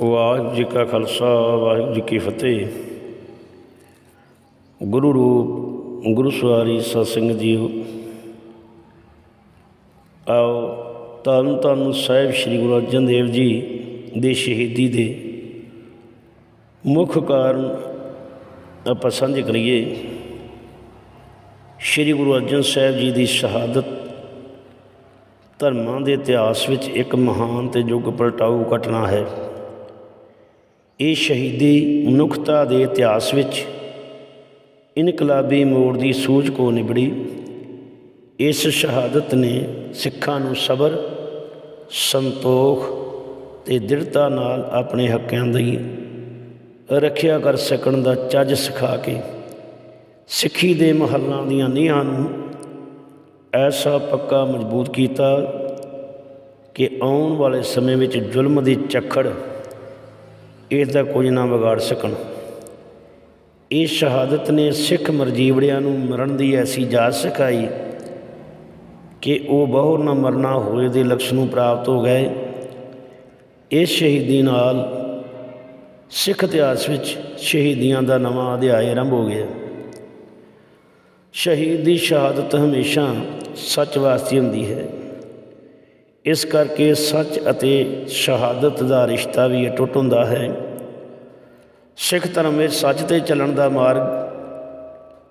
ਵਾਹਿਗੁਰੂ ਜੀ ਕਾ ਖਾਲਸਾ ਵਾਹਿਗੁਰੂ ਜੀ ਕੀ ਫਤਿਹ। ਗੁਰੂ ਰੂਪ, ਗੁਰੂ ਸਵਾਰੀ ਸਤ ਸਿੰਘ ਜੀਓ। ਆਓ ਧੰਨ ਧੰਨ ਸਾਹਿਬ ਸ੍ਰੀ ਗੁਰੂ ਅਰਜਨ ਦੇਵ ਜੀ ਦੇ ਸ਼ਹੀਦੀ ਦੇ ਮੁੱਖ ਕਾਰਨ ਆਪਾਂ ਸਾਂਝੇ ਕਰੀਏ। ਸ੍ਰੀ ਗੁਰੂ ਅਰਜਨ ਸਾਹਿਬ ਜੀ ਦੀ ਸ਼ਹਾਦਤ ਧਰਮਾਂ ਦੇ ਇਤਿਹਾਸ ਵਿੱਚ ਇੱਕ ਮਹਾਨ ਤੇ ਯੁੱਗ ਪਲਟਾਊ ਘਟਨਾ ਹੈ। ਇਹ ਸ਼ਹੀਦੀ ਮਨੁੱਖਤਾ ਦੇ ਇਤਿਹਾਸ ਵਿੱਚ ਇਨਕਲਾਬੀ ਮੋੜ ਦੀ ਸੂਝ ਕੋ ਨਿਬੜੀ। ਇਸ ਸ਼ਹਾਦਤ ਨੇ ਸਿੱਖਾਂ ਨੂੰ ਸਬਰ, ਸੰਤੋਖ ਤੇ ਦ੍ਰਿੜਤਾ ਨਾਲ ਆਪਣੇ ਹੱਕਾਂ ਦੀ ਰੱਖਿਆ ਕਰ ਸਕਣ ਦਾ ਚੱਜ ਸਿਖਾ ਕੇ ਸਿੱਖੀ ਦੇ ਮਹੱਲਾਂ ਦੀਆਂ ਨੀਹਾਂ ਨੂੰ ਐਸਾ ਪੱਕਾ ਮਜ਼ਬੂਤ ਕੀਤਾ ਕਿ ਆਉਣ ਵਾਲੇ ਸਮੇਂ ਵਿੱਚ ਜ਼ੁਲਮ ਦੀ ਚੱਖੜ ਇਸ ਦਾ ਕੁਝ ਨਾ ਵਿਗਾੜ ਸਕਣ। ਇਹ ਸ਼ਹਾਦਤ ਨੇ ਸਿੱਖ ਮਰਜੀਵੜਿਆਂ ਨੂੰ ਮਰਨ ਦੀ ਐਸੀ ਜਾਚ ਸਿਖਾਈ ਕਿ ਉਹ ਬਹੁ ਨਾ ਮਰਨਾ ਹੋਏ ਦੇ ਲਕਸ਼ ਨੂੰ ਪ੍ਰਾਪਤ ਹੋ ਗਏ। ਇਸ ਸ਼ਹੀਦੀ ਨਾਲ ਸਿੱਖ ਇਤਿਹਾਸ ਵਿੱਚ ਸ਼ਹੀਦੀਆਂ ਦਾ ਨਵਾਂ ਅਧਿਆਇ ਆਰੰਭ ਹੋ ਗਿਆ। ਸ਼ਹੀਦ ਦੀ ਸ਼ਹਾਦਤ ਹਮੇਸ਼ਾ ਸੱਚ ਵਾਸਤੇ ਹੁੰਦੀ ਹੈ। ਇਸ ਕਰਕੇ ਸੱਚ ਅਤੇ ਸ਼ਹਾਦਤ ਦਾ ਰਿਸ਼ਤਾ ਵੀ ਅਟੁੱਟ ਹੁੰਦਾ ਹੈ। ਸਿੱਖ ਧਰਮ ਵਿੱਚ ਸੱਚ ਤੇ ਚੱਲਣ ਦਾ ਮਾਰਗ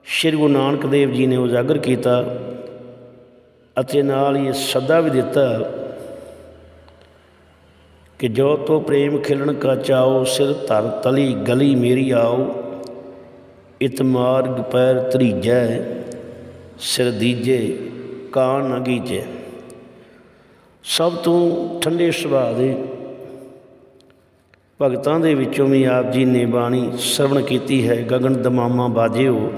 ਸ੍ਰੀ ਗੁਰੂ ਨਾਨਕ ਦੇਵ ਜੀ ਨੇ ਉਜਾਗਰ ਕੀਤਾ ਅਤੇ ਨਾਲ ਹੀ ਸੱਦਾ ਵੀ ਦਿੱਤਾ ਕਿ ਜੋ ਤੋ ਪ੍ਰੇਮ ਖਿਲਣ ਕਾ ਚਾਓ ਸਿਰ ਧਰ ਤਲੀ ਗਲੀ ਮੇਰੀ ਆਓ, ਇਤ ਮਾਰਗ ਪੈਰ ਤਰੀਜੈ ਸਿਰ ਦੀਜੇ ਕਾਣ ਨਾ ਸਭ ਤੋਂ ਠੰਡੇ ਸੁਭਾਅ ਦੇ ਭਗਤਾਂ ਦੇ ਵਿੱਚੋਂ ਵੀ ਆਪ ਜੀ ਨੇ ਬਾਣੀ ਸਰਵਣ ਕੀਤੀ ਹੈ, ਗਗਨ ਦਮਾਮਾ ਬਾਜਿਓ।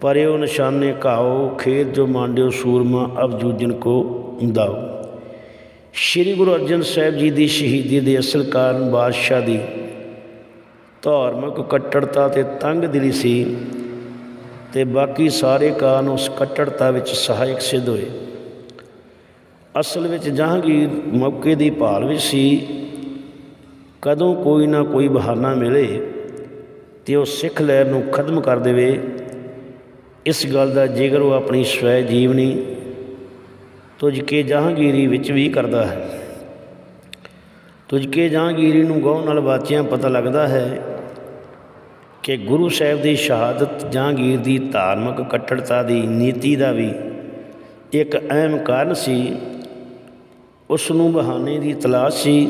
ਪਰਿਓ ਨਿਸ਼ਾਨੇ ਘਾਓ, ਖੇਤ ਜੋ ਮਾਂਡਿਓ, ਸੂਰਮਾ ਅਬ ਜੂਜਨ ਕੋ ਦਾਓ ਸ੍ਰੀ ਗੁਰੂ ਅਰਜਨ ਸਾਹਿਬ ਜੀ ਦੀ ਸ਼ਹੀਦੀ ਦੇ ਅਸਲ ਕਾਰਨ ਬਾਦਸ਼ਾਹ ਦੀ ਧਾਰਮਿਕ ਕੱਟੜਤਾ ਤੇ ਤੰਗ ਦਿਲੀ ਸੀ ਤੇ ਬਾਕੀ ਸਾਰੇ ਕਾਰਨ ਉਸ ਕੱਟੜਤਾ ਵਿੱਚ ਸਹਾਇਕ ਸਿੱਧ ਹੋਏ। ਅਸਲ ਵਿੱਚ ਜਹਾਂਗੀਰ ਮੌਕੇ ਦੀ ਭਾਲ ਵਿੱਚ ਸੀ, ਕਦੋਂ ਕੋਈ ਨਾ ਕੋਈ ਬਹਾਨਾ ਮਿਲੇ ਤੇ ਉਹ ਸਿੱਖ ਲਹਿਰ ਨੂੰ ਖਤਮ ਕਰ ਦੇਵੇ। ਇਸ ਗੱਲ ਦਾ ਜ਼ਿਕਰ ਉਹ ਆਪਣੀ ਸਵੈ ਜੀਵਨੀ ਤੁਝ ਕੇ ਜਹਾਂਗੀਰੀ ਵਿੱਚ ਵੀ ਕਰਦਾ ਹੈ। ਤੁਝ ਕੇ ਜਹਾਂਗੀਰੀ ਨੂੰ ਗੌਰ ਨਾਲ ਵਾਚਿਆਂ ਪਤਾ ਲੱਗਦਾ ਹੈ ਕਿ ਗੁਰੂ ਸਾਹਿਬ ਦੀ ਸ਼ਹਾਦਤ ਜਹਾਂਗੀਰ ਦੀ ਧਾਰਮਿਕ ਕੱਟੜਤਾ ਦੀ ਨੀਤੀ ਦਾ ਵੀ ਇੱਕ ਅਹਿਮ ਕਾਰਨ ਸੀ। ਉਸ ਨੂੰ ਬਹਾਨੇ ਦੀ ਤਲਾਸ਼ ਸੀ।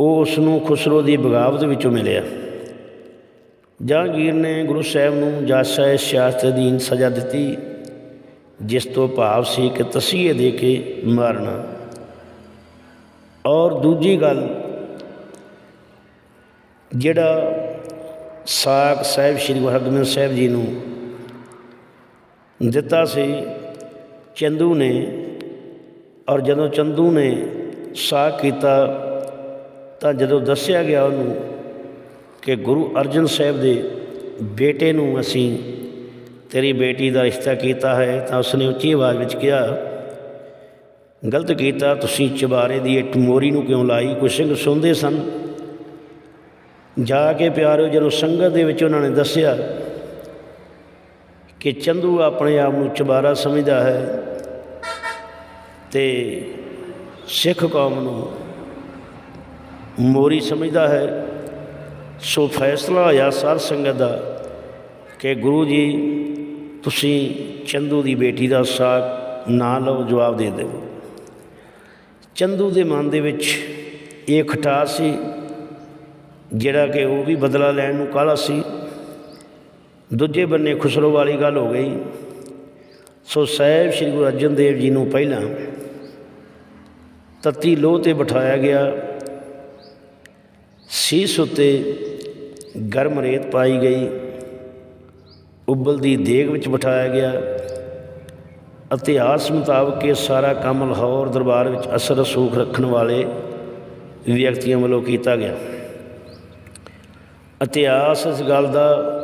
ਉਹ ਉਸ ਨੂੰ ਖੁਸਰੋ ਦੀ ਬਗਾਵਤ ਵਿੱਚੋਂ ਮਿਲਿਆ। ਜਹਾਂਗੀਰ ਨੇ ਗੁਰੂ ਸਾਹਿਬ ਨੂੰ ਜਾਸਾ ਸਿਆਸਤ ਅਧੀਨ ਸਜ਼ਾ ਦਿੱਤੀ, ਜਿਸ ਤੋਂ ਭਾਵ ਸੀ ਕਿ ਤਸੀਹੇ ਦੇ ਕੇ ਮਾਰਨਾ। ਔਰ ਦੂਜੀ ਗੱਲ, ਜਿਹੜਾ ਸਾਖ ਸਾਹਿਬ ਸ੍ਰੀ ਗੁਰੂ ਹਰਗੋਬਿੰਦ ਸਾਹਿਬ ਜੀ ਨੂੰ ਦਿੱਤਾ ਸੀ, ਚੰਦੂ ਨੇ ਔਰ ਜਦੋਂ ਚੰਦੂ ਨੇ ਸਾਖ ਕੀਤਾ ਤਾਂ ਜਦੋਂ ਦੱਸਿਆ ਗਿਆ ਉਹਨੂੰ ਕਿ ਗੁਰੂ ਅਰਜਨ ਸਾਹਿਬ ਦੇ ਬੇਟੇ ਨੂੰ ਅਸੀਂ ਤੇਰੀ ਬੇਟੀ ਦਾ ਰਿਸ਼ਤਾ ਕੀਤਾ ਹੈ, ਤਾਂ ਉਸਨੇ ਉੱਚੀ ਆਵਾਜ਼ ਵਿੱਚ ਕਿਹਾ, ਗਲਤ ਕੀਤਾ, ਤੁਸੀਂ ਚਬਾਰੇ ਦੀ ਇੱਕ ਮੋਰੀ ਨੂੰ ਕਿਉਂ ਲਾਈ? ਕੋਈ ਸਿੰਘ ਸੁਣਦੇ ਸਨ? ਜਾ ਕੇ ਪਿਆਰਿਓ, ਜਦੋਂ ਸੰਗਤ ਦੇ ਵਿੱਚ ਉਹਨਾਂ ਨੇ ਦੱਸਿਆ ਕਿ ਚੰਦੂ ਆਪਣੇ ਆਪ ਨੂੰ ਚਬਾਰਾ ਸਮਝਦਾ ਹੈ ਤੇ ਸਿੱਖ ਕੌਮ ਨੂੰ ਮੋਰੀ ਸਮਝਦਾ ਹੈ। ਸੋ ਫੈਸਲਾ ਹੋਇਆ ਸਾਧ ਸੰਗਤ ਦਾ ਕਿ ਗੁਰੂ ਜੀ, ਤੁਸੀਂ ਚੰਦੂ ਦੀ ਬੇਟੀ ਦਾ ਸਾਕ ਨਾ ਲਓ, ਜਵਾਬ ਦੇ ਦਿਓ। ਚੰਦੂ ਦੇ ਮਨ ਦੇ ਵਿੱਚ ਇਹ ਖਟਾਸ ਸੀ, ਜਿਹੜਾ ਕਿ ਉਹ ਵੀ ਬਦਲਾ ਲੈਣ ਨੂੰ ਕਾਲਾ ਸੀ। ਦੂਜੇ ਬੰਨੇ ਖੁਸਰੋ ਵਾਲੀ ਗੱਲ ਹੋ ਗਈ। ਸੋ ਸਾਹਿਬ ਸ੍ਰੀ ਗੁਰੂ ਅਰਜਨ ਦੇਵ ਜੀ ਨੂੰ ਪਹਿਲਾਂ ਤਤੀ ਲੋਹ ਤੇ ਬਿਠਾਇਆ ਗਿਆ। ਸੀਸ ਉਤੇ ਗਰਮ ਰੇਤ ਪਾਈ ਗਈ। ਉਬਲਦੀ ਦੇਗ ਵਿੱਚ ਬਿਠਾਇਆ ਗਿਆ ਇਤਿਹਾਸ ਮੁਤਾਬਕ ਇਹ ਸਾਰਾ ਕੰਮ ਲਾਹੌਰ ਦਰਬਾਰ ਵਿੱਚ ਅਸਰ ਰਸੂਖ ਰੱਖਣ ਵਾਲੇ ਵਿਅਕਤੀਆਂ ਵੱਲੋਂ ਕੀਤਾ ਗਿਆ। ਇਤਿਹਾਸ ਇਸ ਗੱਲ ਦਾ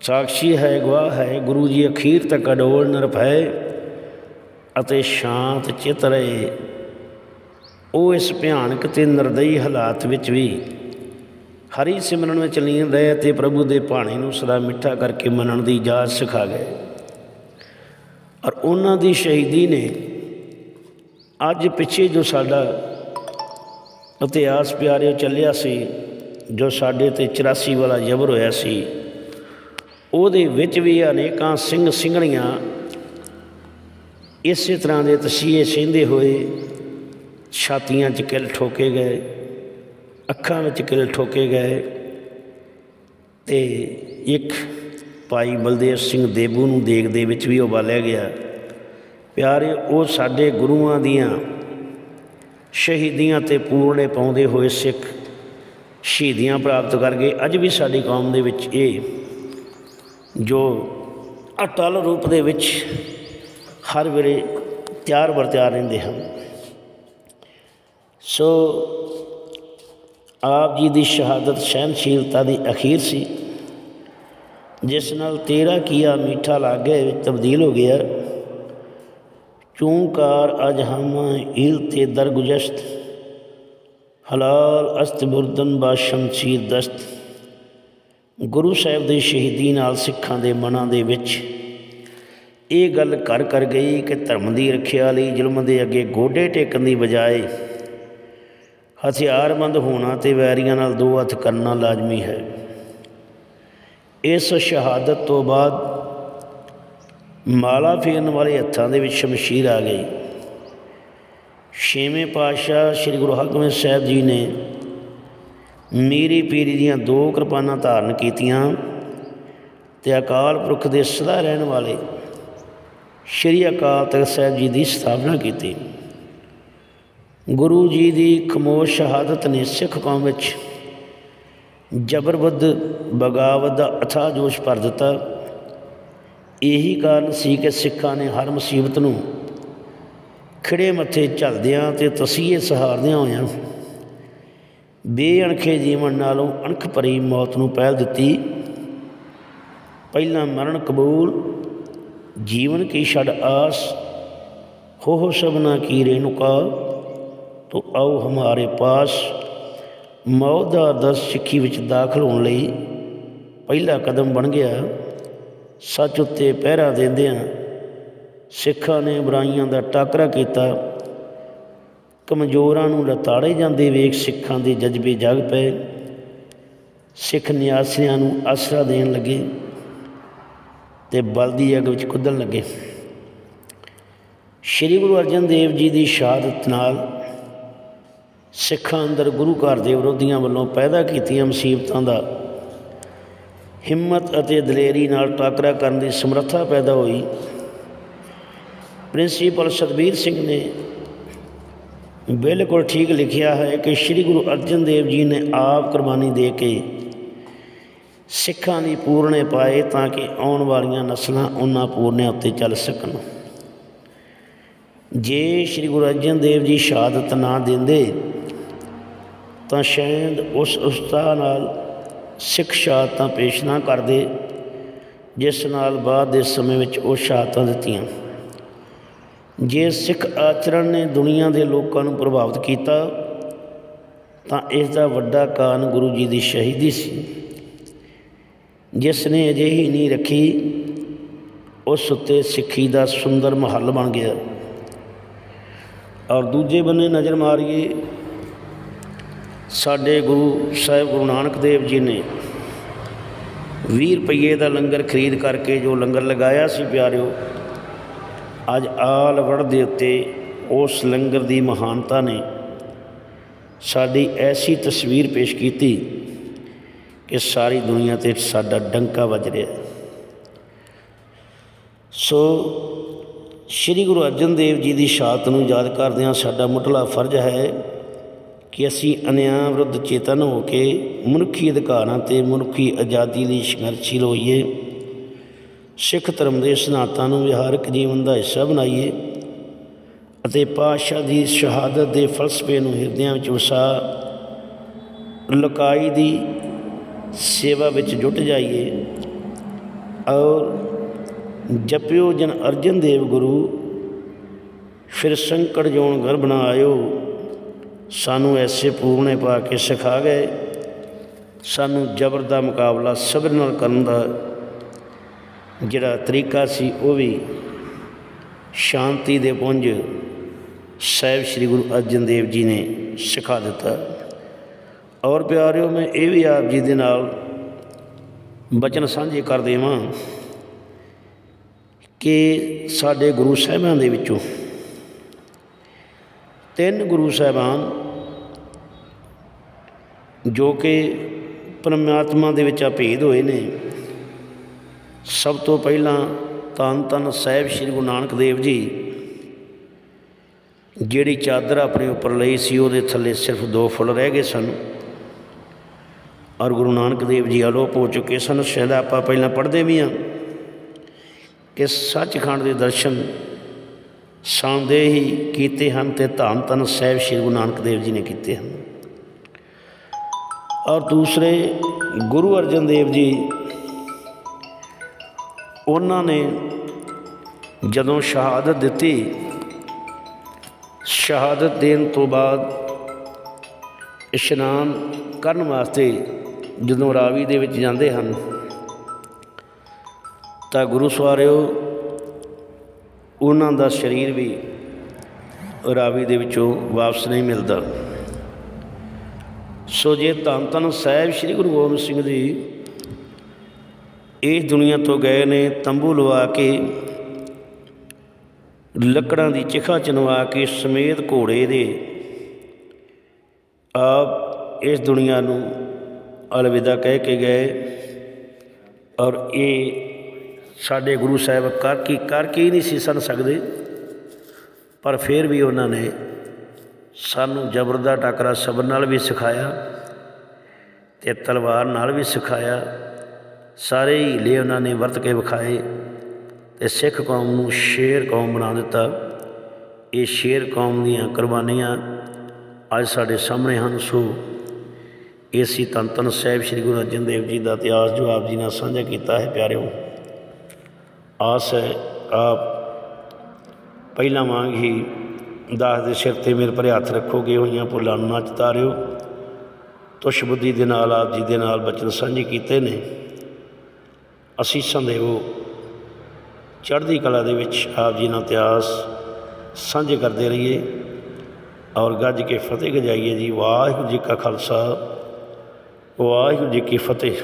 ਸਾਖੀ ਹੈ ਗਵਾਹ ਹੈ, ਗੁਰੂ ਜੀ ਅਖੀਰ ਤੱਕ ਅਡੋਲ ਨਿਰਭੈ ਅਤੇ ਸ਼ਾਂਤ ਚਿਤ ਰਹੇ। ਉਹ ਇਸ ਭਿਆਨਕ ਤੇ ਨਿਰਦਈ ਹਾਲਾਤ ਵਿੱਚ ਵੀ ਹਰੀ ਸਿਮਰਨ ਵਿੱਚ ਲੀਨ ਰਹੇ ਤੇ ਪ੍ਰਭੂ ਦੇ ਬਾਣੀ ਨੂੰ ਸਦਾ ਮਿੱਠਾ ਕਰਕੇ ਮੰਨਣ ਦੀ ਜਾਚ ਸਿਖਾ ਗਏ। ਔਰ ਉਹਨਾਂ ਦੀ ਸ਼ਹੀਦੀ ਨੇ ਅੱਜ ਪਿੱਛੇ ਜੋ ਸਾਡਾ ਇਤਿਹਾਸ ਪਿਆਰਿਓ ਚੱਲਿਆ ਸੀ, ਜੋ ਸਾਡੇ ਤੇ 84 ਵਾਲਾ ਜ਼ਬਰ ਹੋਇਆ ਸੀ, ਉਹਦੇ ਵਿੱਚ ਵੀ ਅਨੇਕਾਂ ਸਿੰਘ ਸਿੰਘਣੀਆਂ ਇਸੇ ਤਰ੍ਹਾਂ ਦੇ ਤਸੀਹੇ ਸਹਿੰਦੇ ਹੋਏ ਛਾਤੀਆਂ 'ਚ ਕਿਲ ਠੋਕੇ ਗਏ, ਅੱਖਾਂ ਵਿੱਚ ਕਿਲ ਠੋਕੇ ਗਏ ਤੇ ਇੱਕ ਭਾਈ ਬਲਦੇਵ ਸਿੰਘ ਦੇਬੂ ਨੂੰ ਦੇਗ ਦੇ ਵਿੱਚ ਵੀ ਉਬਾਲਿਆ ਗਿਆ। ਪਿਆਰੇ, ਉਹ ਸਾਡੇ ਗੁਰੂਆਂ ਦੀਆਂ ਸ਼ਹੀਦੀਆਂ ਤੇ ਪੂਰਨੇ ਪਾਉਂਦੇ ਹੋਏ ਸਿੱਖ ਸ਼ਹੀਦੀਆਂ ਪ੍ਰਾਪਤ ਕਰ ਗਏ। ਅੱਜ ਵੀ ਸਾਡੀ ਕੌਮ ਦੇ ਵਿੱਚ ਇਹ ਜੋ ਅਟਲ ਰੂਪ ਦੇ ਵਿੱਚ ਹਰ ਵੇਲੇ ਤਿਆਰ ਬਰ ਰਹਿੰਦੇ ਹਨ। ਸੋ ਆਪ ਜੀ ਦੀ ਸ਼ਹਾਦਤ ਸਹਿਨਸ਼ੀਲਤਾ ਦੀ ਅਖੀਰ ਸੀ, ਜਿਸ ਨਾਲ ਤੇਰਾ ਕੀਆ ਮਿੱਠਾ ਲਾਗੇ ਵਿੱਚ ਤਬਦੀਲ ਹੋ ਗਿਆ। ਚੂੰਕਾਰ ਅਜ ਹਮ ਇਲ ਤੇ ਦਰਗੁਜਸ਼ਤ ਹਲਾਲ ਅਸਤ ਬੁਰਦਨ ਬਾ ਸ਼ਮਸ਼ੀਰ ਦਸਤ। ਗੁਰੂ ਸਾਹਿਬ ਦੀ ਸ਼ਹੀਦੀ ਨਾਲ ਸਿੱਖਾਂ ਦੇ ਮਨਾਂ ਦੇ ਵਿੱਚ ਇਹ ਗੱਲ ਕਰ ਕਰ ਗਈ ਕਿ ਧਰਮ ਦੀ ਰੱਖਿਆ ਲਈ ਜ਼ੁਲਮ ਦੇ ਅੱਗੇ ਗੋਡੇ ਟੇਕਣ ਦੀ ਬਜਾਏ ਹਥਿਆਰਬੰਦ ਹੋਣਾ ਤੇ ਵੈਰੀਆਂ ਨਾਲ ਦੋ ਹੱਥ ਕਰਨਾ ਲਾਜ਼ਮੀ ਹੈ। ਇਸ ਸ਼ਹਾਦਤ ਤੋਂ ਬਾਅਦ ਮਾਲਾ ਫੇਰਨ ਵਾਲੇ ਹੱਥਾਂ ਦੇ ਵਿੱਚ ਸ਼ਮਸ਼ੀਰ ਆ ਗਈ। ਛੇਵੇਂ ਪਾਤਸ਼ਾਹ ਸ੍ਰੀ ਗੁਰੂ ਹਰਗੋਬਿੰਦ ਸਾਹਿਬ ਜੀ ਨੇ ਮੀਰੀ ਪੀਰੀ ਦੀਆਂ ਦੋ ਕਿਰਪਾਨਾਂ ਧਾਰਨ ਕੀਤੀਆਂ ਤੇ ਅਕਾਲ ਪੁਰਖ ਦੇ ਸਦਾ ਰਹਿਣ ਵਾਲੇ ਸ੍ਰੀ ਅਕਾਲ ਤਖਤ ਸਾਹਿਬ ਜੀ ਦੀ ਸਥਾਪਨਾ ਕੀਤੀ। ਗੁਰੂ ਜੀ ਦੀ ਖਮੋਸ਼ ਸ਼ਹਾਦਤ ਨੇ ਸਿੱਖ ਕੌਮ ਵਿੱਚ ਜਬਰਬਦ ਬਗਾਵਤ ਦਾ ਅਥਾ ਜੋਸ਼ ਭਰ ਦਿੱਤਾ। ਇਹੀ ਕਾਰਨ ਸੀ ਕਿ ਸਿੱਖਾਂ ਨੇ ਹਰ ਮੁਸੀਬਤ ਨੂੰ ਖਿੜੇ ਮੱਥੇ ਝੱਲਦਿਆਂ ਤੇ ਤਸੀਹੇ ਸਹਾਰਦਿਆਂ ਹੋਇਆਂ ਬੇਅਣਖੇ ਜੀਵਨ ਨਾਲੋਂ ਅਣਖ ਭਰੀ ਮੌਤ ਨੂੰ ਪਹਿਲ ਦਿੱਤੀ। ਪਹਿਲਾਂ ਮਰਨ ਕਬੂਲ, ਜੀਵਨ ਕੀ ਛੜ ਆਸ ਹੋ ਹੋ ਸਭਨਾ ਕੀ ਰੇਣੁਕਾ ਤੋ ਆਓ ਹਮਾਰੇ ਪਾਸ ਮੌਤ ਦਸ ਸਿੱਖੀ ਵਿੱਚ ਦਾਖਲ ਹੋਣ ਲਈ ਪਹਿਲਾ ਕਦਮ ਬਣ ਗਿਆ। ਸੱਚ ਉੱਤੇ ਪਹਿਰਾ ਦਿੰਦਿਆਂ ਸਿੱਖਾਂ ਨੇ ਬੁਰਾਈਆਂ ਦਾ ਟਾਕਰਾ ਕੀਤਾ। ਕਮਜ਼ੋਰਾਂ ਨੂੰ ਲਤਾੜੇ ਜਾਂਦੇ ਵੇਖ ਸਿੱਖਾਂ ਦੇ ਜਜ਼ਬੇ ਜਾਗ ਪਏ। ਸਿੱਖ ਨਿਆਸਿਆਂ ਨੂੰ ਆਸਰਾ ਦੇਣ ਲੱਗੇ ਤੇ ਬਲਦੀ ਅੱਗ ਵਿੱਚ ਕੁੱਦਣ ਲੱਗੇ। ਸ੍ਰੀ ਗੁਰੂ ਅਰਜਨ ਦੇਵ ਜੀ ਦੀ ਸ਼ਹਾਦਤ ਨਾਲ ਸਿੱਖਾਂ ਅੰਦਰ ਗੁਰੂ ਘਰ ਦੇ ਵਿਰੋਧੀਆਂ ਵੱਲੋਂ ਪੈਦਾ ਕੀਤੀਆਂ ਮੁਸੀਬਤਾਂ ਦਾ ਹਿੰਮਤ ਅਤੇ ਦਲੇਰੀ ਨਾਲ ਟਾਕਰਾ ਕਰਨ ਦੀ ਸਮਰੱਥਾ ਪੈਦਾ ਹੋਈ। ਪ੍ਰਿੰਸੀਪਲ ਸਤਬੀਰ ਸਿੰਘ ਨੇ ਬਿਲਕੁਲ ਠੀਕ ਲਿਖਿਆ ਹੈ ਕਿ ਸ੍ਰੀ ਗੁਰੂ ਅਰਜਨ ਦੇਵ ਜੀ ਨੇ ਆਪ ਕੁਰਬਾਨੀ ਦੇ ਕੇ ਸਿੱਖਾਂ ਦੀ ਪੂਰਨੇ ਪਾਏ ਤਾਂ ਕਿ ਆਉਣ ਵਾਲੀਆਂ ਨਸਲਾਂ ਉਹਨਾਂ ਪੂਰਨਿਆਂ ਉੱਤੇ ਚੱਲ ਸਕਣ। ਜੇ ਸ੍ਰੀ ਗੁਰੂ ਅਰਜਨ ਦੇਵ ਜੀ ਸ਼ਹਾਦਤ ਨਾ ਦਿੰਦੇ ਤਾਂ ਸ਼ਾਇਦ ਉਸ ਉਸਤਾਹ ਨਾਲ ਸਿੱਖ ਸ਼ਹਾਦਤਾਂ ਪੇਸ਼ ਨਾ ਕਰਦੇ, ਜਿਸ ਨਾਲ ਬਾਅਦ ਦੇ ਸਮੇਂ ਵਿੱਚ ਉਹ ਸ਼ਹਾਦਤਾਂ ਦਿੱਤੀਆਂ। ਜੇ ਸਿੱਖ ਆਚਰਣ ਨੇ ਦੁਨੀਆ ਦੇ ਲੋਕਾਂ ਨੂੰ ਪ੍ਰਭਾਵਿਤ ਕੀਤਾ, ਤਾਂ ਇਸ ਦਾ ਵੱਡਾ ਕਾਰਨ ਗੁਰੂ ਜੀ ਦੀ ਸ਼ਹੀਦੀ ਸੀ। ਜਿਸ ਨੇ ਅਜਿਹੀ ਨਹੀਂ ਰੱਖੀ, ਉਸ ਉੱਤੇ ਸਿੱਖੀ ਦਾ ਸੁੰਦਰ ਮਹੱਲ ਬਣ ਗਿਆ। ਔਰ ਦੂਜੇ ਬੰਨੇ ਨਜ਼ਰ ਮਾਰੀਏ ਸਾਡੇ ਗੁਰੂ ਸਾਹਿਬ ਗੁਰੂ ਨਾਨਕ ਦੇਵ ਜੀ ਨੇ 20 ਰੁਪਏ ਦਾ ਲੰਗਰ ਖਰੀਦ ਕਰਕੇ ਜੋ ਲੰਗਰ ਲਗਾਇਆ ਸੀ ਪਿਆਰਿਓ, ਅੱਜ ਆਲ ਵੜ ਦੇ ਉੱਤੇ ਉਸ ਲੰਗਰ ਦੀ ਮਹਾਨਤਾ ਨੇ ਸਾਡੀ ਐਸੀ ਤਸਵੀਰ ਪੇਸ਼ ਕੀਤੀ ਕਿ ਸਾਰੀ ਦੁਨੀਆ ਤੇ ਸਾਡਾ ਡੰਕਾ ਵੱਜ ਰਿਹਾ। ਸੋ ਸ੍ਰੀ ਗੁਰੂ ਅਰਜਨ ਦੇਵ ਜੀ ਦੀ ਸ਼ਹਾਦਤ ਨੂੰ ਯਾਦ ਕਰਦਿਆਂ ਸਾਡਾ ਮੁੱਢਲਾ ਫਰਜ਼ ਹੈ ਕਿ ਅਸੀਂ ਅਨਿਆਂ ਵਿਰੁੱਧ ਚੇਤਨ ਹੋ ਕੇ ਮਨੁੱਖੀ ਅਧਿਕਾਰਾਂ ਤੇ ਮਨੁੱਖੀ ਆਜ਼ਾਦੀ ਲਈ ਸੰਘਰਸ਼ੀਲ ਹੋਈਏ ਸਿੱਖ ਧਰਮ ਦੇ ਸਿਧਾਂਤਾਂ ਨੂੰ ਵਿਹਾਰਕ ਜੀਵਨ ਦਾ ਹਿੱਸਾ ਬਣਾਈਏ ਅਤੇ ਪਾਤਸ਼ਾਹ ਦੀ ਸ਼ਹਾਦਤ ਦੇ ਫਲਸਫੇ ਨੂੰ ਹਿਰਦਿਆਂ ਵਿੱਚ ਵਸਾ, ਲੁਕਾਈ ਦੀ ਸੇਵਾ ਵਿੱਚ ਜੁਟ ਜਾਈਏ ਔਰ ਜਪਿਓ ਜਨ ਅਰਜਨ ਦੇਵ ਗੁਰੂ, ਫਿਰ ਸੰਕਟ ਜੋਨ ਗਰ ਬਣਾ ਆਇਓ ਸਾਨੂੰ ਐਸੇ ਪੂਰਨੇ ਪਾ ਕੇ ਸਿਖਾ ਗਏ। ਸਾਨੂੰ ਜ਼ਬਰ ਦਾ ਮੁਕਾਬਲਾ ਸਬਰ ਨਾਲ ਕਰਨ ਦਾ ਜਿਹੜਾ ਤਰੀਕਾ ਸੀ, ਉਹ ਵੀ ਸ਼ਾਂਤੀ ਦੇ ਪੁੰਜ ਸਾਹਿਬ ਸ੍ਰੀ ਗੁਰੂ ਅਰਜਨ ਦੇਵ ਜੀ ਨੇ ਸਿਖਾ ਦਿੱਤਾ। ਔਰ ਪਿਆਰਿਓ, ਮੈਂ ਇਹ ਵੀ ਆਪ ਜੀ ਦੇ ਨਾਲ ਬਚਨ ਸਾਂਝੇ ਕਰ ਦੇਵਾਂ ਕਿ ਸਾਡੇ ਗੁਰੂ ਸਾਹਿਬਾਂ ਦੇ ਵਿੱਚੋਂ ਤਿੰਨ ਗੁਰੂ ਸਾਹਿਬਾਨ ਜੋ ਕਿ ਪਰਮਾਤਮਾ ਦੇ ਵਿੱਚ ਅਭੇਦ ਹੋਏ ਨੇ, ਸਭ ਤੋਂ ਪਹਿਲਾਂ ਤਨ ਤਨ ਸਾਹਿਬ ਸ੍ਰੀ ਗੁਰੂ ਨਾਨਕ ਦੇਵ ਜੀ, ਜਿਹੜੀ ਚਾਦਰ ਆਪਣੇ ਉੱਪਰ ਲਈ ਸੀ, ਉਹਦੇ ਥੱਲੇ ਸਿਰਫ ਦੋ ਫੁੱਲ ਰਹਿ ਗਏ ਸਨ। ਔਰ ਗੁਰੂ ਨਾਨਕ ਦੇਵ ਜੀ ਅਲੋਪ ਹੋ ਚੁੱਕੇ ਸਨ, ਸ਼ਾਇਦ ਆਪਾਂ ਪਹਿਲਾਂ ਪੜ੍ਹਦੇ ਵੀ ਹਾਂ ਕਿ ਸੱਚਖੰਡ ਦੇ ਦਰਸ਼ਨ ਸਾਂਦੇ ਹੀ ਕੀਤੇ ਹਨ ਤੇ ਧੰਨ ਧੰਨ ਸਾਹਿਬ ਸ੍ਰੀ ਗੁਰੂ ਨਾਨਕ ਦੇਵ ਜੀ ਨੇ ਕੀਤੇ ਹਨ। ਔਰ ਦੂਸਰੇ ਗੁਰੂ ਅਰਜਨ ਦੇਵ ਜੀ, ਉਹਨਾਂ ਨੇ ਜਦੋਂ ਸ਼ਹਾਦਤ ਦਿੱਤੀ, ਸ਼ਹਾਦਤ ਦੇਣ ਤੋਂ ਬਾਅਦ ਇਸ਼ਨਾਨ ਕਰਨ ਵਾਸਤੇ ਜਦੋਂ ਰਾਵੀ ਦੇ ਵਿੱਚ ਜਾਂਦੇ ਹਨ, ਤਾਂ ਗੁਰੂ ਸਵਾਰਿਓ ਉਹਨਾਂ ਦਾ ਸਰੀਰ ਵੀ ਰਾਵੀ ਦੇ ਵਿੱਚੋਂ ਵਾਪਸ ਨਹੀਂ ਮਿਲਦਾ। ਸੋ ਜੇ ਧੰਨ ਧੰਨ ਸਾਹਿਬ ਸ੍ਰੀ ਗੁਰੂ ਗੋਬਿੰਦ ਸਿੰਘ ਜੀ ਇਸ ਦੁਨੀਆ ਤੋਂ ਗਏ ਨੇ, ਤੰਬੂ ਲਵਾ ਕੇ, ਲੱਕੜਾਂ ਦੀ ਚਿਖਾ ਚਨਵਾ ਕੇ, ਸਮੇਤ ਘੋੜੇ ਦੇ, ਆਪ ਇਸ ਦੁਨੀਆ ਨੂੰ ਅਲਵਿਦਾ ਕਹਿ ਕੇ ਗਏ ਔਰ ਇਹ ਸਾਡੇ ਗੁਰੂ ਸਾਹਿਬ ਕਰ ਕੀ ਕਰ ਕੀ ਨਹੀਂ ਸੀ ਸਨ ਸਕਦੇ, ਪਰ ਫਿਰ ਵੀ ਉਹਨਾਂ ਨੇ ਸਾਨੂੰ ਜ਼ਬਰ ਦਾ ਟਾਕਰਾ ਸਬਰ ਨਾਲ ਵੀ ਸਿਖਾਇਆ ਤੇ ਤਲਵਾਰ ਨਾਲ ਵੀ ਸਿਖਾਇਆ। ਸਾਰੇ ਹੀਲੇ ਉਹਨਾਂ ਨੇ ਵਰਤ ਕੇ ਵਿਖਾਏ ਤੇ ਸਿੱਖ ਕੌਮ ਨੂੰ ਸ਼ੇਰ ਕੌਮ ਬਣਾ ਦਿੱਤਾ। ਇਹ ਸ਼ੇਰ ਕੌਮ ਦੀਆਂ ਕੁਰਬਾਨੀਆਂ ਅੱਜ ਸਾਡੇ ਸਾਹਮਣੇ ਹਨ, ਸੋ ਏਸੀ ਤਨ ਤਨ ਸਾਹਿਬ ਸ੍ਰੀ ਗੁਰੂ ਅਰਜਨ ਦੇਵ ਜੀ ਦਾ ਇਤਿਹਾਸ ਜੋ ਆਪ ਜੀ ਨਾਲ ਸਾਂਝਾ ਕੀਤਾ ਹੈ, ਪਿਆਰਿਓ। ਆਸ ਹੈ। ਆਪ ਪਹਿਲਾਂ ਵਾਂਗ ਹੀ ਦਾਸ ਦੇ ਸਿਰ ਤੇ ਮੇਰੇ ਭਰੇ ਹੱਥ ਰੱਖੋਗੇ, ਹੋਈਆਂ ਭੁੱਲਾਂ ਨੂੰ ਨਾ ਚਤਾਰਿਓ। ਤੁਸ਼ ਬੁੱਧੀ ਦੇ ਨਾਲ, ਆਪ ਜੀ ਦੇ ਨਾਲ ਬਚਨ ਸਾਂਝੇ ਕੀਤੇ ਨੇ। ਅਸੀਸਾਂ ਦੇਵੋ ਚੜ੍ਹਦੀ ਕਲਾ ਦੇ ਵਿੱਚ ਆਪ ਜੀ ਨਾਲ ਇਤਿਹਾਸ ਸਾਂਝੇ ਕਰਦੇ ਰਹੀਏ ਔਰ ਗੱਜ ਕੇ ਫਤਿਹ ਗਜਾਈਏ ਜੀ। ਵਾਹਿਗੁਰੂ ਜੀ ਕਾ ਖਾਲਸਾ, ਵਾਹਿਗੁਰੂ ਜੀ ਕੀ ਫਤਿਹ।